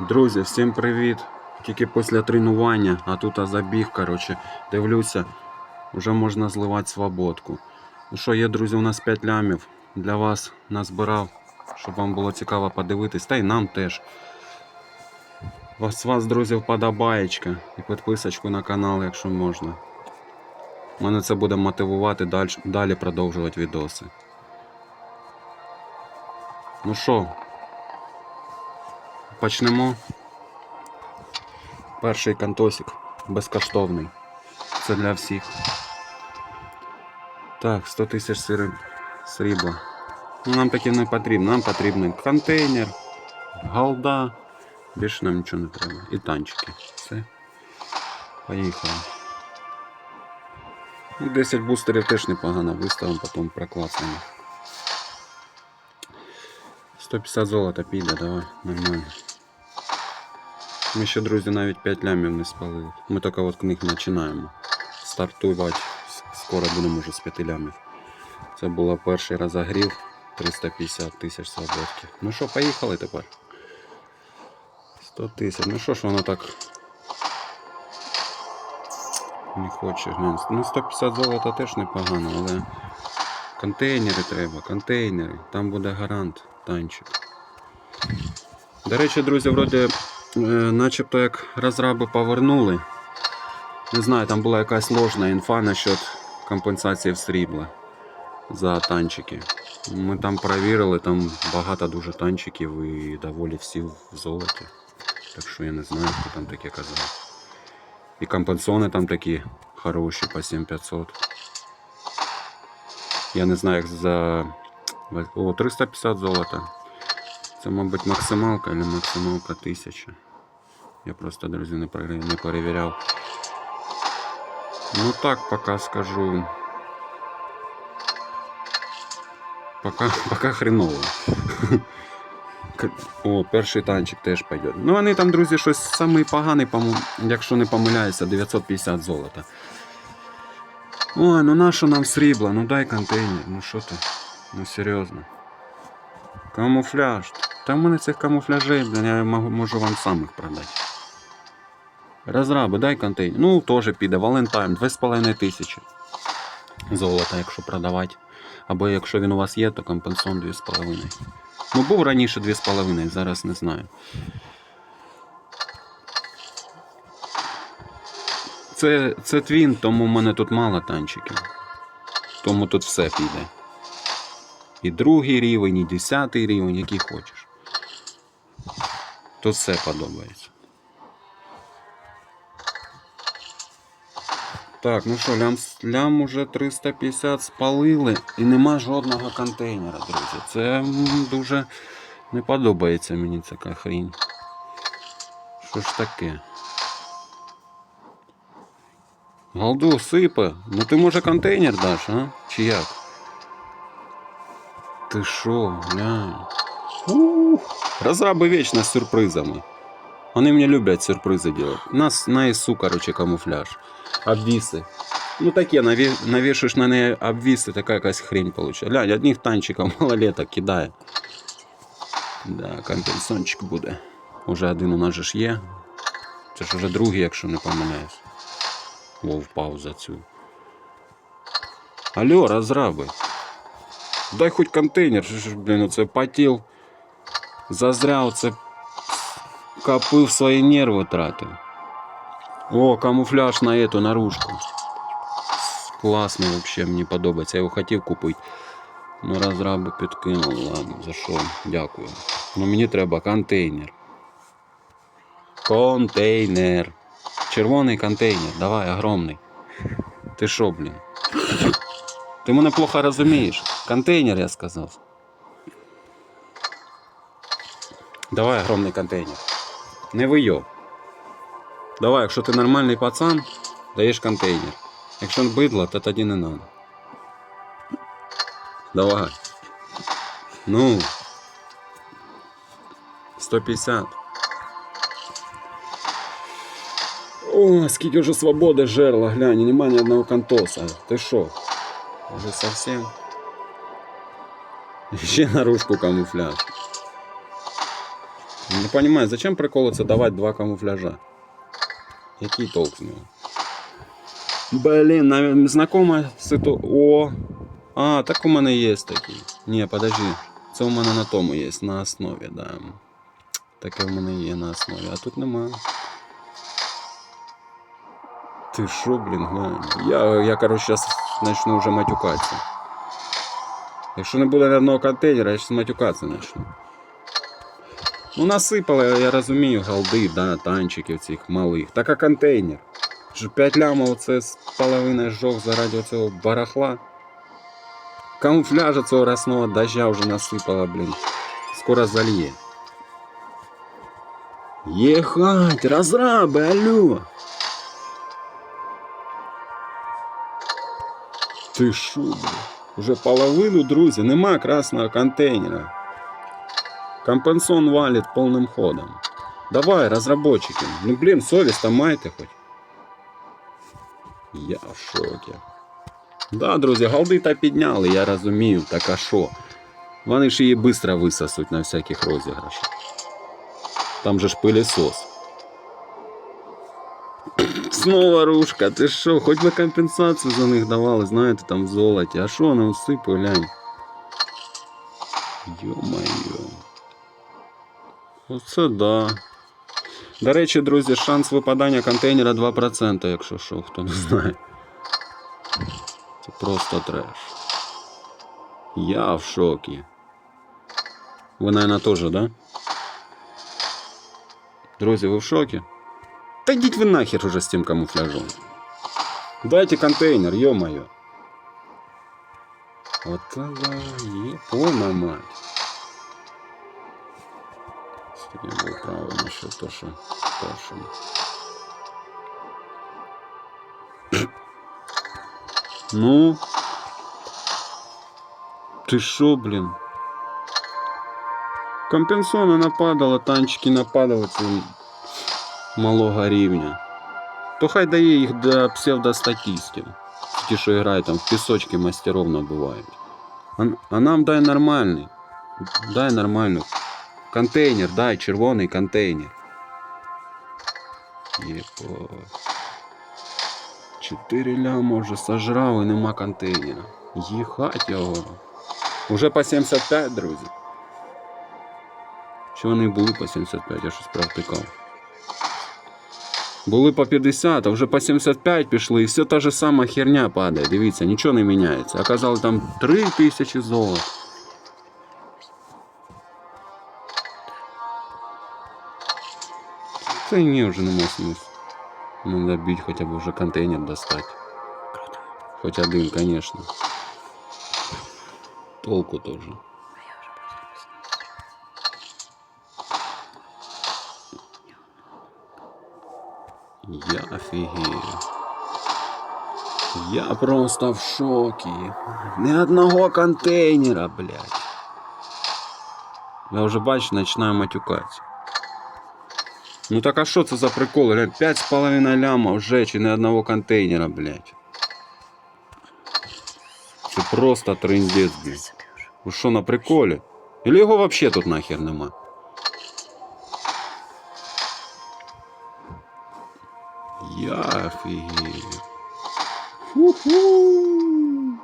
Друзі, всім привіт! Тільки після тренування, а тут забіг, коротше, дивлюся, вже можна зливати свободку. Ну що, є, друзі, у нас 5 лямів. Для вас назбирав, щоб вам було цікаво подивитись, та й нам теж. Вас, вас, друзі, вподобаєчка і підписочку на канал, якщо можна. Мене це буде мотивувати далі, далі продовжувати відоси. Ну що, почнемо. Перший кантосик безкоштовний. Це для всіх. Так, 100 тисяч срібла. Ну, нам таке не потрібно. Нам потрібен контейнер, галда. Більше нам нічого не треба. І танчики. Все. Поїхали. Ну, 10 бустерів теж непогано виставимо, потім проклацаємо. 150 золота піде, давай, нормально. Ми ще, друзі, навіть 5 лямів не спалили. Ми тільки от книг починаємо. Стартувати. Скоро будемо вже з 5 лямів. Це було перший розогрів 350 тисяч свободки. Ну що, поїхали тепер. 100 тисяч. Ну що ж воно так. Не хоче глянь. Ну 150 золота теж непогано, але контейнери треба, контейнери. Там буде гарант, танчик. До речі, друзі, вроді, е, начебто як розраби повернули. Не знаю, там була якась ложна інфа насчет компенсації в срібла за танчики. Ми там перевірили, там багато дуже танчиків і доволі всі в золоті. Так що я не знаю, хто там таке казав. І компенсони там такі хороші по 7500. Я не знаю, як за. О, 350 золота. Це, мабуть, максималка або максималка 1000. Я просто, друзі, не перевіряв. Ну так пока скажу. Пока, пока хреново. О, перший танчик теж пойде. Ну вони там, друзі, щось самий поганий, якщо не помиляюся, 950 золота. Ой, ну нащо нам срібла? Ну дай контейнер, ну що ти? Ну серйозно. Камуфляж. Та в мене цих камуфляжей, блін, я можу, вам самих продати. Розраби, дай контейнер. Ну, теж піде. Валентайн, 2,5 тисячі. Золота, якщо продавати. Або якщо він у вас є, то компенсон 2,5. Ну, був раніше 2,5, зараз не знаю. Це, це твін, тому в мене тут мало танчиків. Тому тут все піде. І другий рівень, і десятий рівень, який хочеш. Тут все подобається. Так, ну що, лям, лям уже 350 спалили і нема жодного контейнера, друзі. Це дуже не подобається мені така хрінь. Що ж таке? Галду сипе. Ну ти може контейнер даш, а? Чи як? Ти що, глянь. Ух, Розраби вечно з сюрпризами. Вони мені люблять сюрпризи делать. У нас на ІСУ, короче, камуфляж. Обвіси. Ну таке, наві- навішуєш на неї обвіси, така якась хрень получає. Глянь, одних танчиків малолеток кидає. Да, компенсончик буде. Уже один у нас же ж є. Це ж уже другий, якщо не помиляюсь. Во, впав за цю. Алло, розраби. Дай хоч контейнер, блін, оце потів. Зазря оце копив свої нерви тратив. О, камуфляж на эту наружку. Класний вообще, мені подобається. Я його хотів купити. Ну, розраби підкинули, ладно, за що? Дякую. Ну мені треба контейнер. Контейнер. Червоний контейнер, давай, огромний. Ти що, блін? Ти мене плохо розумієш. Контейнер, я сказав. Давай огромний контейнер. Не вийоб. Давай, якщо ти нормальний пацан, даєш контейнер. Якщо бидло, то тоді не надо. Давай. Ну. 150. О, скільки вже свободи жерла, глянь, нема ні одного контоса. Ти що? Уже совсем? Ще наружку камуфляж. Не понимаю, зачем приколу це давати два камуфляжа? Який толк з нього? Блін, навіть знакома ситу... О! А, так у мене є такий. Ні, подожди. Це у мене на тому є, на основі, да. Таке в мене є на основі, а тут нема. Ти шо, блін, глянь. Я, я короче, зараз почну вже матюкатися. Якщо не буде ні одного контейнера, я зараз матюкатися почну. Ну насипали, я розумію, голди, да, танчиків цих малих. Так а контейнер. Ж 5 лямов це з половиною жог заради цього барахла. Камуфляжа цього росного дождя вже насипала, блін. Скоро зальє. Єхать, розраби, алло! Ти шо, блін? Уже половину, друзі, нема красного контейнера. Компенсон валит полным ходом. Давай, разработчики. Ну блин, совесть там майте хоть. Я в шокі. Да, друзі, голди та підняли, я розумію, так а що? Вони ж її швидко висосуть на всяких розіграшах. Там же ж пилісос. Снова рушка, ти що, хоч би компенсацію за них давали, знаєте, там в золоті. А що вони усипи, глянь. Йо-моє. Оце да. До речі, друзі, шанс випадання контейнера 2%, якщо що, хто не знає. Це просто треш. Я в шокі. Ви, наверное, теж, да? Друзі, ви в шокі? Та йдіть ви нахер уже з цим камуфляжом. Дайте контейнер, ё-моё. Вот да, епона мать. Я був правий насчет то, що першим. Ну. Ти шо, блін? Компенсони нападало, танчики нападали це малого рівня. То хай дає їх до псевдостатистів. Ті, що грають там в пісочки мастеров набувають. А, а нам дай нормальний. Дай нормальний. Контейнер, дай червоний контейнер. Єпо. Чотири ляма вже сожрав і нема контейнера. Їхать його. Уже по 75, друзі. Чи вони були по 75, я щось провтикав. Були по 50, а вже по 75 пішли, і все та же сама херня падає. Дивіться, нічого не міняється. Оказалось там 3 тисячі золота. Та ні, вже нема смисла. Надо бить хоча б вже контейнер достати. Хоч один, конечно. Толку тоже. Я офігею. Я просто в шокі. Ні одного контейнера, блядь. Я вже бачу, починаю матюкатися. Ну так а що це за прикол? Глянь, 5,5 ляма вже чи не одного контейнера, блядь. Це просто трындець, блядь. Ви що на приколі? Или його вообще тут нахер нема? Я офігею. Ху-ху.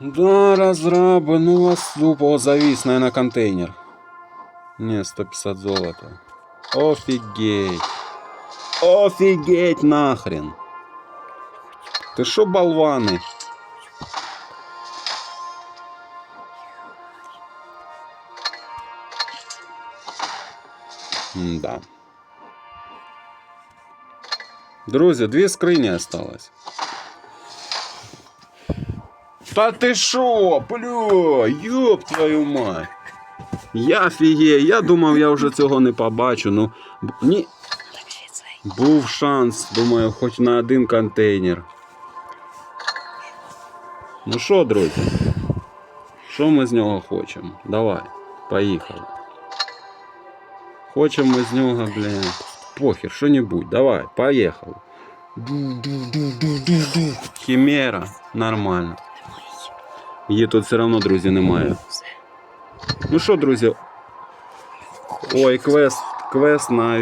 Да, разраби, ну вас тупо завис, наверное, контейнер. Не, 150 золота. Офигеть. Офигеть нахрен. Ты шо, болваны? Да. Друзі, дві скрині осталось. Та ти шо, плю, ёб твою мать. Я офігею, я думав, я вже цього не побачу. Ну, ні. Був шанс, думаю, хоч на один контейнер. Ну що, друзі? Що ми з нього хочемо? Давай, поїхали. Хочемо ми з нього, блін. Похер, що-небудь, давай, поїхали. Хімера, нормально. Її тут все одно, друзі, немає. Ну що, друзі, Ой, квест, квест на.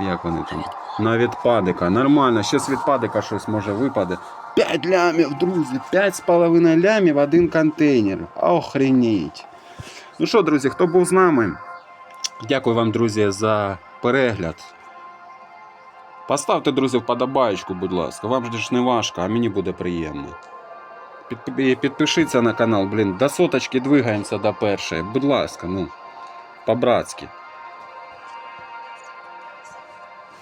Як вони там? На відпадика. Нормально, ще з відпадика щось може випаде. 5 лямів, друзі, 5,5 лямів один контейнер. Охренеть. Ну що, друзі, хто був з нами? Дякую вам, друзі, за перегляд. Поставте, друзі, вподобаєчку, будь ласка. Вам ж не важко, а мені буде приємно. Підпишіться на канал, блін, до соточки двигаємося до першої. Будь ласка, ну, по-братськи.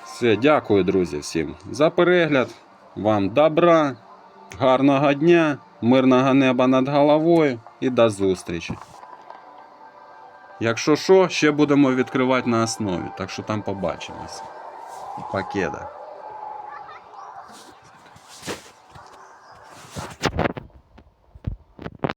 Все, дякую, друзі, всім за перегляд. Вам добра, гарного дня, мирного неба над головою і до зустрічі. Якщо що, ще будемо відкривати на основі, так що там побачимося. Покеда.